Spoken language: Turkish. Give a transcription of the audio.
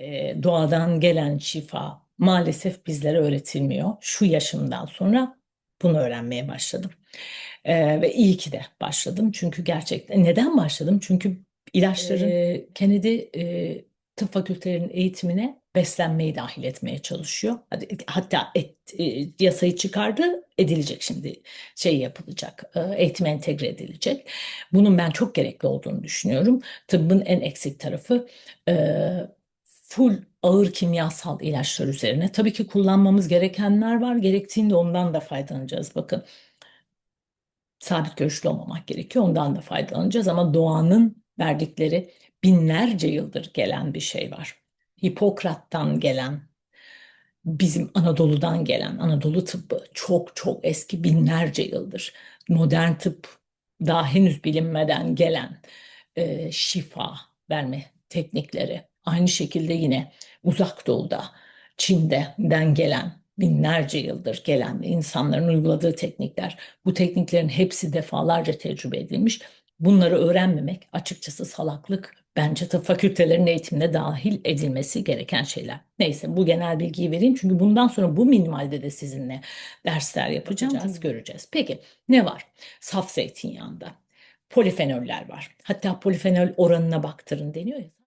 Eee, doğadan gelen şifa maalesef bizlere öğretilmiyor. Şu yaşımdan sonra bunu öğrenmeye başladım. Eee, ve iyi ki de başladım. Çünkü gerçekten neden başladım? Çünkü ilaçların eee, Kennedy eee, tıp fakültelerinin eğitimine beslenmeyi dahil etmeye çalışıyor. Hatta et, eee, yasayı çıkardı, edilecek şimdi şey yapılacak, eee, eğitime entegre edilecek. Bunun ben çok gerekli olduğunu düşünüyorum. Tıbbın en eksik tarafı eee full ağır kimyasal ilaçlar üzerine. Tabii ki kullanmamız gerekenler var. Gerektiğinde ondan da faydalanacağız. Bakın sabit görüşlü olmamak gerekiyor. Ondan da faydalanacağız ama doğanın verdikleri binlerce yıldır gelen bir şey var. Hipokrat'tan gelen, bizim Anadolu'dan gelen, Anadolu tıbbı çok çok eski binlerce yıldır. Modern tıp daha henüz bilinmeden gelen e, şifa verme teknikleri. Aynı şekilde yine uzak doğuda, Çin'den gelen binlerce yıldır gelen insanların uyguladığı teknikler. Bu tekniklerin hepsi defalarca tecrübe edilmiş. Bunları öğrenmemek açıkçası salaklık. Bence tıp fakültelerinin eğitimine dahil edilmesi gereken şeyler. Neyse bu genel bilgiyi vereyim çünkü bundan sonra bu minimalde de sizinle dersler yapacağız, göreceğiz. Peki ne var? Saf zeytinyağında polifenoller var. Hatta polifenol oranına baktırın deniyor ya.